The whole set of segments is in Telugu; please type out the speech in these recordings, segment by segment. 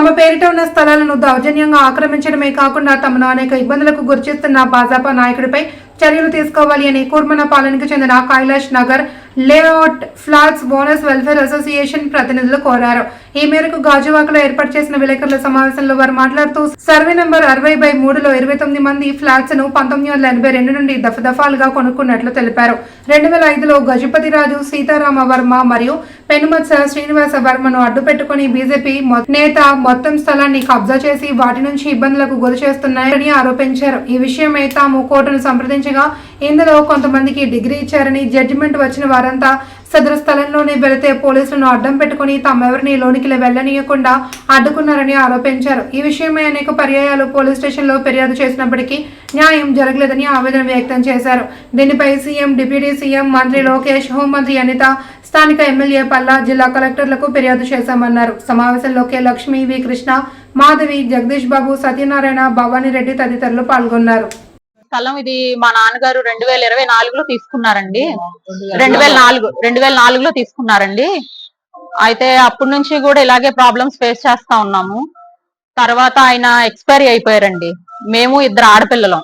తమ పేరిట ఉన్న స్థలాలను దౌర్జన్యంగా ఆక్రమించడమే కాకుండా తమను అనేక ఇబ్బందులకు గురిచేస్తున్న భాజపా నాయకుడిపై చర్యలు తీసుకోవాలి అని కూర్మన పాలనకు చెందిన Kailash Nagar layout flats bonus welfare association ప్రతినిధులు కోరారు. ఈ మేరకు గాజువాకలో ఏర్పాటు చేసిన విలేకరుల సమావేశంలో వారు మాట్లాడుతూ సర్వే నంబర్ అరవై బై మూడులో ఇరవై తొమ్మిది మంది ఫ్లాట్స్ను పంతొమ్మిది వందల ఎనభై రెండు నుండి దఫదఫాలుగా కొనుక్కున్నట్లు తెలిపారు. రెండు వేల ఐదులో గజపతి రాజు సీతారామ వర్మ మరియు పెనుమత్స శ్రీనివాస వర్మను అడ్డు పెట్టుకుని బీజేపీ నేత మొత్తం స్థలాన్ని కబ్జా చేసి వాటి నుంచి ఇబ్బందులకు గురి చేస్తున్నాయని ఆరోపించారు. ఈ విషయమై తాము కోర్టును సంప్రదించగా ఇందులో కొంతమందికి డిగ్రీ ఇచ్చారని జడ్జిమెంట్ వచ్చిన వారంతా సదరు స్థలం స్థలంలోనే వెళితే పోలీసులను అడ్డం పెట్టుకుని తామెవరిని లోనికి వెళ్ళనీయకుండా అడ్డుకున్నారని ఆరోపించారు. ఈ విషయమై అనేక పర్యాయాలు పోలీస్ స్టేషన్లో ఫిర్యాదు చేసినప్పటికీ న్యాయం జరగలేదని ఆవేదన వ్యక్తం చేశారు. దీనిపై సీఎం డిప్యూటీ సీఎం మంత్రి లోకేష్ హోంమంత్రి అనిత స్థానిక ఎమ్మెల్యే పల్లా జిల్లా కలెక్టర్లకు ఫిర్యాదు చేశామన్నారు. సమావేశంలో కె. లక్ష్మి వి. కృష్ణ మాధవి జగదీష్ బాబు సత్యనారాయణ భవానీ రెడ్డి తదితరులు పాల్గొన్నారు. స్థలం ఇది మా నాన్నగారు రెండు వేల ఇరవై నాలుగులో తీసుకున్నారండి. రెండు వేల నాలుగు. రెండు వేల నాలుగులో తీసుకున్నారండి. అయితే అప్పటి నుంచి కూడా ఇలాగే ప్రాబ్లమ్స్ ఫేస్ చేస్తా ఉన్నాము. తర్వాత ఆయన ఎక్స్పైరీ అయిపోయారండి. మేము ఇద్దరు ఆడపిల్లలం.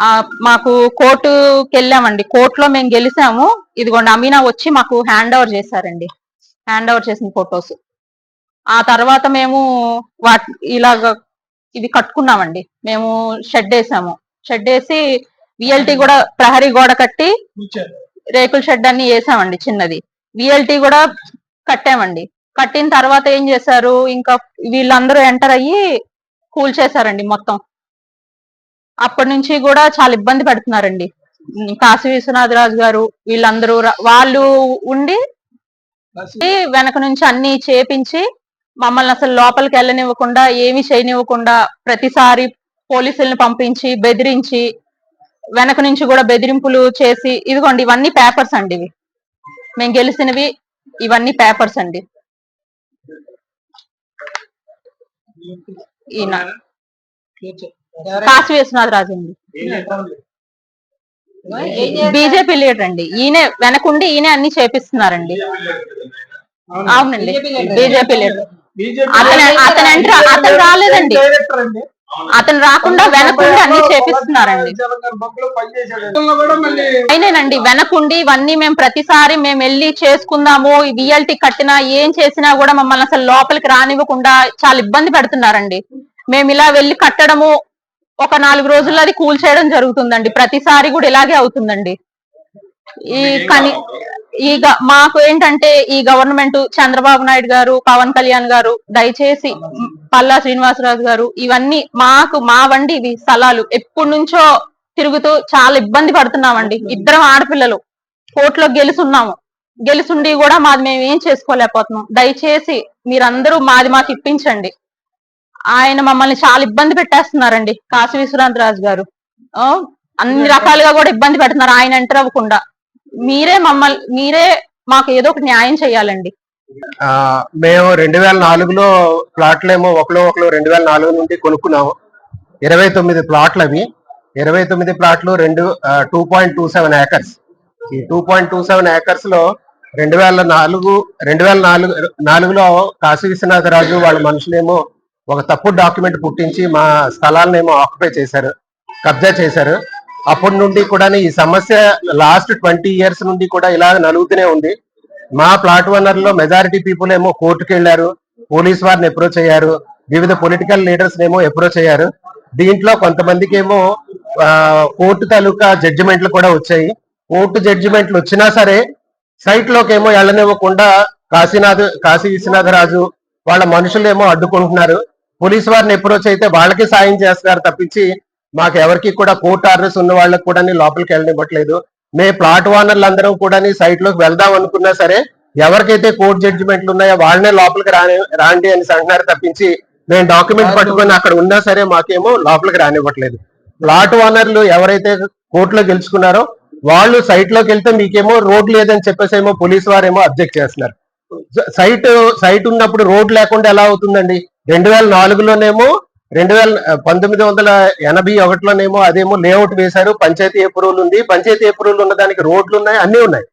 ఆ, మాకు కోర్టుకి వెళ్ళామండి. కోర్టులో మేము గెలిచాము. ఇదిగోండి అమీనా వచ్చి మాకు హ్యాండ్ ఓవర్ చేశారండి. హ్యాండ్ ఓవర్ చేసిన ఫొటోస్ ఆ తర్వాత మేము వాటి ఇలాగ ఇది కట్టుకున్నామండి. మేము షెడ్ వేసాము. షెడ్ వేసి విఎల్టీ కూడా ప్రహరీ గోడ కట్టి రేకుల షెడ్ అన్ని వేసామండి చిన్నది. విఎల్టీ కూడా కట్టామండి. కట్టిన తర్వాత ఏం చేశారు? ఇంకా వీళ్ళందరూ ఎంటర్ అయ్యి కూల్చేశారండి మొత్తం. అప్పటి నుంచి కూడా చాలా ఇబ్బంది పడుతున్నారండి. కాశీ విశ్వనాథరాజు గారు వీళ్ళందరూ వాళ్ళు ఉండి వెనక నుంచి అన్ని చేపించి మమ్మల్ని అసలు లోపలికి వెళ్ళనివ్వకుండా ఏమీ చేయనివ్వకుండా ప్రతిసారి పోలీసుల్ని పంపించి బెదిరించి వెనక నుంచి కూడా బెదిరింపులు చేసి ఇదిగోండి ఇవన్నీ పేపర్స్ అండి ఇవి. మేము గెలిచినవి ఇవన్నీ పేపర్స్ అండి. ఈయన కాశీ విశ్వనాథరాజు అండి. బీజేపీ లీడర్ అండి. ఈయనే వెనకుండి ఈయనే అన్ని చేపిస్తున్నారండి. అవునండి. BJP leader. అతను అతను రాలేదండి. అతను రాకుండా వెనకుండి అన్ని చేపిస్తున్నారండి. అయినేనండి వెనకుండి ఇవన్నీ మేము ప్రతిసారి మేము వెళ్ళి చేసుకుందాము విఎల్టీ కట్టినా ఏం చేసినా కూడా మమ్మల్ని అసలు లోపలికి రానివ్వకుండా చాలా ఇబ్బంది పెడుతున్నారండి. మేము ఇలా వెళ్ళి కట్టడము ఒక నాలుగు రోజుల్లో అది కూల్ చేయడం జరుగుతుందండి. ప్రతిసారి కూడా ఇలాగే అవుతుందండి. ఈ కని ఈ మాకు ఏంటంటే ఈ గవర్నమెంట్ చంద్రబాబు నాయుడు గారు పవన్ కళ్యాణ్ గారు దయచేసి పల్లా శ్రీనివాసరాజు గారు ఇవన్నీ మాకు మా వండి ఇవి స్థలాలు. ఎప్పటి నుంచో తిరుగుతూ చాలా ఇబ్బంది పడుతున్నామండి. ఇద్దరం ఆడపిల్లలు. కోర్టులో గెలుసున్నాము. గెలుసుండి కూడా మాది మేము ఏం చేసుకోలేకపోతున్నాం. దయచేసి మీరందరూ మాది మాకు ఇప్పించండి. ఆయన మమ్మల్ని చాలా ఇబ్బంది పెట్టేస్తున్నారండి కాశీ విశ్వనాథ్ రాజు గారు. ఆ, అన్ని రకాలుగా కూడా ఇబ్బంది పెడుతున్నారు. ఆయన ఎంటర్ అవ్వకుండా. మీరే మమ్మల్ని మీరే మాకు ఏదో ఒక న్యాయం చేయాలండి. మేము రెండు వేల నాలుగులో ప్లాట్లు ఏమో ఒకలో ఒకలో రెండు వేల నాలుగు నుండి కొనుక్కున్నాము. ఇరవై తొమ్మిది ప్లాట్లు అవి ఇరవై తొమ్మిది ప్లాట్లు రెండు two point two seven acres ఈ టూ పాయింట్ టూ సెవెన్ ఏకర్స్లో రెండు వేల నాలుగు రెండు వేల నాలుగు నాలుగులో కాశీ విశ్వనాథరాజు వాళ్ళ మనుషులేమో ఒక తప్పుడు డాక్యుమెంట్ పుట్టించి మా స్థలాలనేమో ఆక్యుపై చేశారు కబ్జా చేశారు. అప్పటి నుండి కూడా ఈ సమస్య లాస్ట్ ట్వంటీ ఇయర్స్ నుండి కూడా ఇలా నలుగుతూనే ఉంది. మా ప్లాట్ ఓనర్లో మెజారిటీ పీపుల్ ఏమో కోర్టుకు వెళ్ళారు పోలీస్ వారిని అప్రోచ్ అయ్యారు వివిధ పొలిటికల్ లీడర్స్ ఏమో అప్రోచ్ అయ్యారు దీంట్లో కొంతమందికి ఏమో కోర్టు తాలూకా జడ్జిమెంట్లు కూడా వచ్చాయి. కోర్టు జడ్జిమెంట్లు వచ్చినా సరే సైట్లోకి ఏమో వెళ్ళనివ్వకుండా కాశీనాథ్ కాశీ విశ్వనాథరాజు వాళ్ళ మనుషులు ఏమో అడ్డుకుంటున్నారు. పోలీస్ వారిని అప్రోచ్ అయితే వాళ్ళకి సాయం చేస్తున్నారు తప్పించి మాకు ఎవరికి కూడా కోర్టు ఆర్డర్స్ ఉన్న వాళ్ళకి కూడా లోపలికి వెళ్ళనివ్వట్లేదు. మే ప్లాట్ ఓనర్లు అందరం కూడా సైట్లోకి వెళ్దాం అనుకున్నా సరే ఎవరికైతే కోర్టు జడ్జిమెంట్లు ఉన్నాయో వాళ్ళనే లోపలికి రాని రాండి అని అంటున్నారు తప్పించి మేము డాక్యుమెంట్ పట్టుకొని అక్కడ ఉన్నా సరే మాకేమో లోపలికి రానివ్వట్లేదు. ప్లాట్ ఓనర్లు ఎవరైతే కోర్టులో గెలుచుకున్నారో వాళ్ళు సైట్లోకి వెళ్తే మీకేమో రోడ్ లేదని చెప్పేసి ఏమో పోలీస్ వారేమో అబ్జెక్ట్ చేస్తున్నారు. సైట్ సైట్ ఉన్నప్పుడు రోడ్ లేకుండా ఎలా అవుతుందండి? రెండు వేల నాలుగులోనేమో రెండు వేల పంతొమ్మిది వందల ఎనభై ఒకటిలోనేమో అదేమో లేఅవుట్ వేశారు. పంచాయతీ అప్రూవల్ ఉంది. పంచాయతీ అప్రూవల్ ఉన్న దానికి రోడ్లు ఉన్నాయి అన్ని ఉన్నాయి.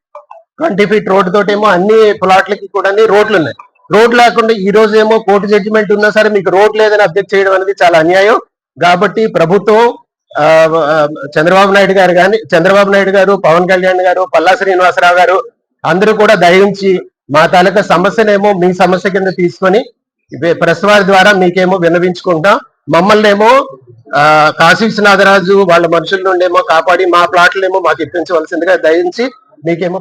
ట్వంటీ ఫీట్ రోడ్ తోటేమో అన్ని ప్లాట్లకి కూడా రోడ్లు ఉన్నాయి. రోడ్ లేకుండా ఈ రోజు ఏమో కోర్టు జడ్జిమెంట్ ఉన్నా సరే మీకు రోడ్ లేదని అబ్జెక్ట్ చేయడం అనేది చాలా అన్యాయం. కాబట్టి ప్రభుత్వం చంద్రబాబు నాయుడు గారు కానీ చంద్రబాబు నాయుడు గారు పవన్ కళ్యాణ్ గారు పల్లా శ్రీనివాసరావు గారు అందరూ కూడా దయించి మా తాలూకా సమస్యనేమో మీ సమస్య కింద తీసుకొని ప్రెస్ వారి ద్వారా మీకేమో విన్నవించుకుంటాం. మమ్మల్ని ఏమో ఆ, కాశీ విశ్వనాథరాజు వాళ్ళ మనుషుల నుండేమో కాపాడి మా ప్లాట్లేమో మాకు ఇప్పించవలసిందిగా దయించి మీకేమో